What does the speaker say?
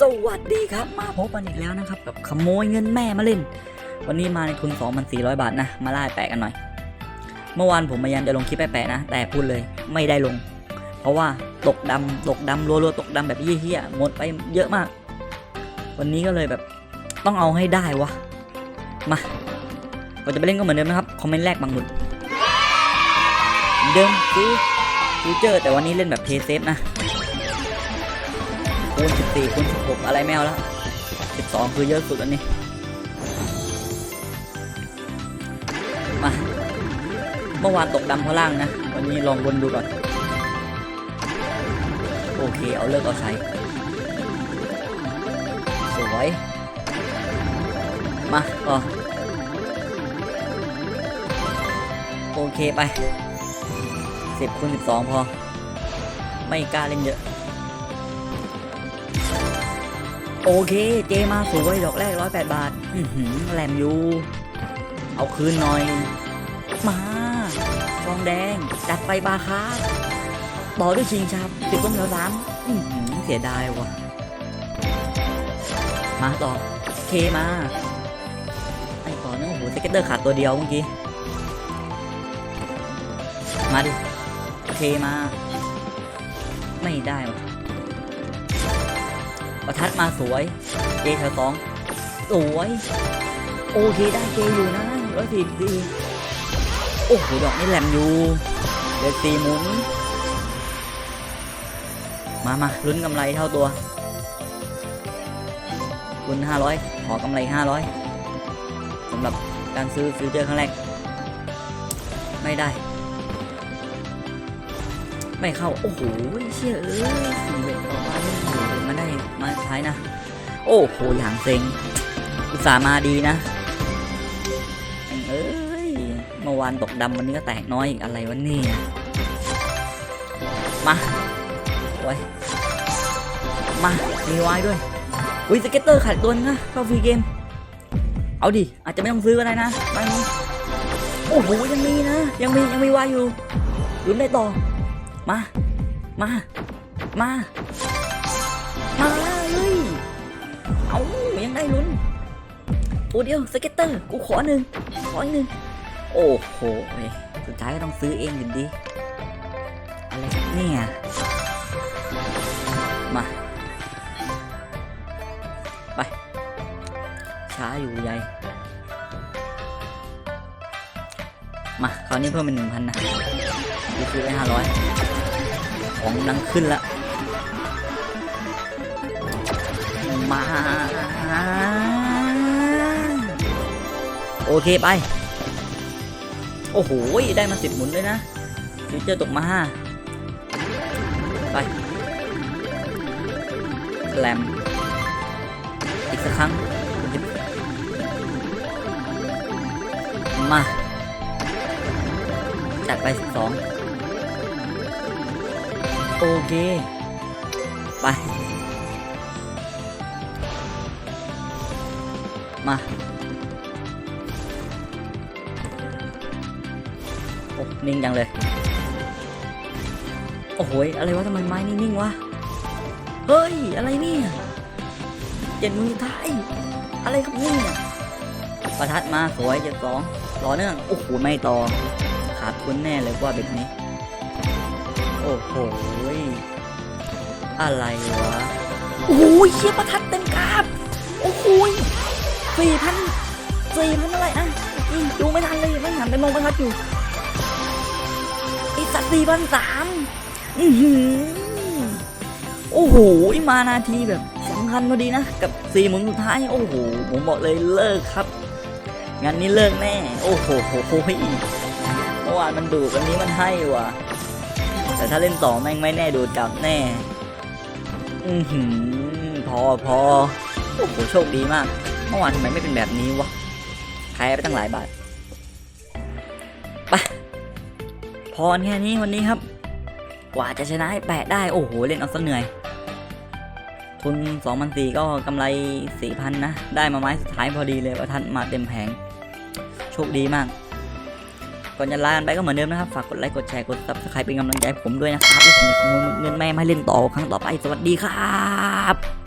สวัสดีครับ มาพบกันอีกแล้วนะครับกับขโมยเงินแม่มาเล่น วันนี้มาในทุน 2,400 บาทนะ มาไล่แปะกันหน่อย เมื่อวานผมพยายามจะลงคลิปไปแปะนะ แต่พูดเลยไม่ได้ลง เพราะว่าตกดำตกดำรัวๆตกดำแบบเฮี้ยๆหมดไปเยอะมาก วันนี้ก็เลยแบบต้องเอาให้ได้วะ มาก่อนจะไปเล่นก็เหมือนเดิมนะครับ คอมเมนต์แรกบางหมุดเหมือนเดิมซื้อฟิวเจอร์แต่วันนี้เล่นแบบเพย์เซฟนะ คูณ14คูณ16อะไรไม่เอาแล้ว12 คือเยอะสุดแล้วนี่มา เมื่อวานตกดำเพราะล่างนะ วันนี้ลองวนดูก่อน โอเค เอาเลิกเอาใช้สวย มาต่อโอเคไป 10คูณ12 พอ ไม่กล้าเล่นเยอะ โอเค เจมาสวยดอกแรกร้อยแปดบาทอือหือแหลมอยู่ เอาคืนหน่อย มาทองแดง จัดไปบาคาต่อด้วยชิงชับสิบต้นแล้วสามอือหือเสียดายว่ะ มาต่อ เคมา ไอ้ต่อเนื่องโอ้โหสเก็ตเตอร์ขาดตัวเดียวเมื่อกี้ มาดิ เคมา ไม่ได้ว่ะ ประทัดมาสวยเจแถวสองสวย โอเคได้เจอยู่นะร้อยสี่สี่โอ้โหดอกนี่แหลมอยู่เดือสี่หมุน มามาลุ้นกำไรเท่าตัวคุณห้าร้อยขอกำไรห้าร้อยสำหรับการซื้อฟิวเจอร์ครั้งแรก ไม่ได้ ไม่เข้า โอ้โหเชี่ยเอ้ยสี่เบ็ดต่อไปโอ้โหมาได้มา ใช้นะ โอ้โหอย่างเซ็งอุตส่าห์มาดีนะเอ้ยเมื่อวานตกดำวันนี้ก็แตกน้อยอีกอะไรวะเนี่ยมาไว้ยมามีไว้ด้วยอุ้ยสเก็ตเตอร์ขาดตัวนึงนะเข้าฟรีเกม เอาดิ อาจจะไม่ต้องซื้อก็ได้นะบางนี้โอ้โหยังมีนะ ยังมียังมีไว้อยู่ลุ้นได้ต่อ มา มา มา ได้ลุ้นโอ้เดียวสเก็ตเตอร์กูขอหนึ่งขออีกหนึ่งโอ้โหสุดท้ายก็ต้องซื้อเองอยู่ดีอะไรเนี่ยมาไปช้าอยู่ใหญ่มาคราวนี้เพิ่มเป็นหนึ่งพันนะดูซื้อไปห้าร้อยของนังขึ้นละมา โอเคไป โอ้โห ได้มาสิบหมุนเลยนะฟิวเจอร์ตกมาห้าไปแลมอีกสักครั้ง มา จัดไปสิบสองโอเค ไป มา นิ่งจังเลย โอ้โหยอะไรวะทำไมไม้นี่นิ่งวะ เฮ้ย อะไรเนี่ยเจ็ดมือท้าย อะไรครับเนี่ยประทัดมาสวยเจ็ดสองต่อเนื่อง โอ้โห ไม่ต่อ ขาดทุนแน่เลยว่าแบบนี้ โอ้โห อะไรวะ โอ้โหเชี่ยประทัดเต็มกราบโอ้โหสี่พันสี่พันอะไรอะดูไม่ทันเลยไม่หันไปมองประทัดอยู่ สักสี่พันสามอือหือโอ้โหมานาทีแบบสำคัญพอดีนะ กับสี่หมุนสุดท้าย โอ้โห ผมบอกเลยเลิกครับ งานนี้เลิกแน่ โอ้โหโหโหเมื่อวานมันดูดวันนี้มันให้ว่ะ แต่ถ้าเล่นต่อแม่งไม่แน่ดูดกลับแน่ อือหือ พอพอโอ้โหโชคดีมาก เมื่อวานทำไมไม่เป็นแบบนี้วะแพ้ไปตั้งหลายบาทไป พอแค่นี้วันนี้ครับ กว่าจะชนะให้แปะได้โอ้โหเล่นเอาซะเหนื่อย ทุน2 0 0 4ก็กำไร 4,000 นะ ได้มาไม้สุดท้ายพอดีเลยประทัดมาเต็มแผง โชคดีมาก ก่อนจะลากันไปก็เหมือนเดิมนะครับ ฝากกดไลค์กดแชร์กด subscribe เป็นกำลังใจผมด้วยนะครับแล้วผมจะขโมยเงินแม่มาให้เล่นต่อครั้งต่อไปสวัสดีครับ